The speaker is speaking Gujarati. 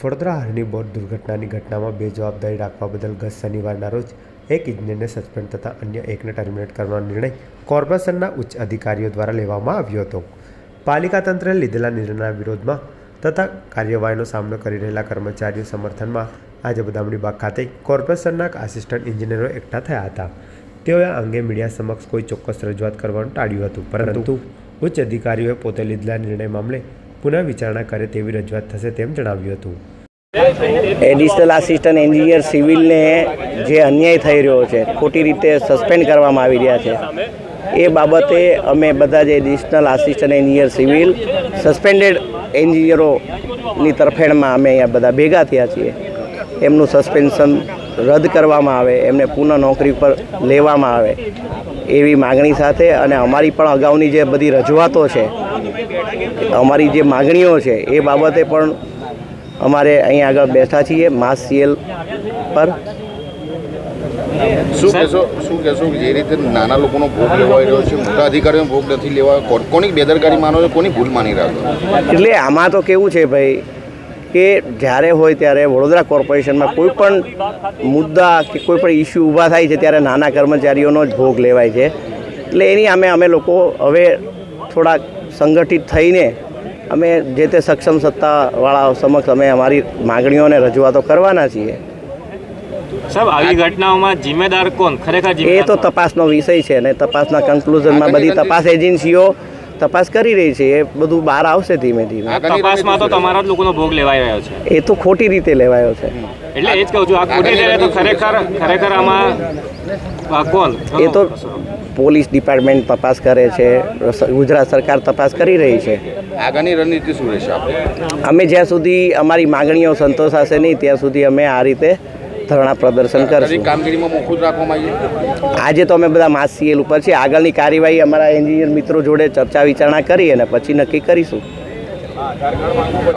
વડોદરા હારની બોટ દુર્ઘટનાની ઘટનામાં બે જવાબદારી રાખવા બદલ ગત શનિવારના રોજ એક ઇજનેરને સસ્પેન્ડ તથા અન્ય એકને ટર્મિનેટ કરવાનો નિર્ણય કોર્પોરેશનના ઉચ્ચ અધિકારીઓ દ્વારા લેવામાં આવ્યો હતો. પાલિકા તંત્રે લીધેલા નિર્ણયના વિરોધમાં તથા કાર્યવાહીનો સામનો કરી રહેલા કર્મચારીઓ સમર્થનમાં આજે બદામડીબાગ ખાતે કોર્પોરેશનના આસિસ્ટન્ટ ઇજનેરો એકઠા થયા હતા. તેઓએ આ અંગે મીડિયા સમક્ષ કોઈ ચોક્કસ રજૂઆત કરવાનું ટાળ્યું હતું પરંતુ ઉચ્ચ અધિકારીઓએ પોતે લીધેલા નિર્ણય મામલે પુનઃ વિચારણા કરે તેવી રજૂઆત થશે તેમ જણાવ્યું હતું. એડિશનલ આસિસ્ટન્ટ એન્જિનિયર સિવિલને જે અન્યાય થઈ રહ્યો છે, ખોટી રીતે સસ્પેન્ડ કરવામાં આવી રહ્યા છે, એ બાબતે અમે બધા જે additional assistant engineer civil suspended એન્જિનિયરોની તરફેણમાં અમે અહીંયા બધા ભેગા થયા છીએ. એમનું સસ્પેન્શન રદ કરવામાં આવે, એમને પુનઃ નોકરી પર લેવામાં આવે એવી માગણી સાથે અને અમારી પણ અગાઉની જે બધી રજૂઆતો છે અમારી જે માગણીઓ છે એ બાબતે પણ અમારે અહીંયા આગળ બેઠા છીએ માસ સીએલ પર. શું કહેશો શું કહેશો જે રીતે નાના લોકોનો ભોગ લેવાઈ રહ્યો છે મોટા અધિકારીઓનો ભોગ નથી લેવાયો કોની બેદરકારી માનો છો કોની ભૂલ માની રહ્યો એટલે આમાં તો કેવું છે ભાઈ કે જ્યારે હોય ત્યારે વડોદરા કોર્પોરેશનમાં કોઈ પણ મુદ્દા કે કોઈ પણ ઇસ્યુ ઊભા થાય છે ત્યારે નાના કર્મચારીઓનો જ ભોગ લેવાય છે. એટલે એની અમે અમે લોકો હવે થોડાક સંગઠિત થઈને અમે જે તે સક્ષમ સત્તાવાળાઓ સમક્ષ અમે અમારી માંગણીઓને રજૂઆતો કરવાના છીએ. સાહેબ આવી ઘટનાઓમાં જિમ્મેદાર કોણ? ખરેખર એ તો તપાસનો વિષય છે અને તપાસના કન્ક્લુઝનમાં બધી તપાસ એજન્સીઓ તપાસ કરી રહી છે એ બધું બહાર આવશે ધીમે ધીમે. તપાસમાં તો તમારા જ લોકોનો ભોગ લેવાઈ રહ્યો છે. એ તો ખોટી રીતે લેવાયો છે. એટલે એ જ કહું છું આ ખોટી રીતે તો ખરેખર ખરેખર આમાં કોણ? એ તો પોલીસ ડિપાર્ટમેન્ટ તપાસ કરે છે ગુજરાત સરકાર તપાસ કરી રહી છે. આગળની રણનીતિ શું રહેશે અમે જ્યાં સુધી અમારી માગણીઓ સંતોષાશે નહીં ત્યાં સુધી અમે આ રીતે ધરણા પ્રદર્શન કરશું. કામગીરીમાં મોકૂફ રાખવામાં આવીએ. આજે તો અમે બધા માસ સીએલ ઉપર છે આગળની કાર્યવાહી અમારા એન્જિનિયર મિત્રો જોડે ચર્ચા વિચારણા કરી અને પછી નક્કી કરીશું.